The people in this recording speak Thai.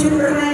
ชุดแรก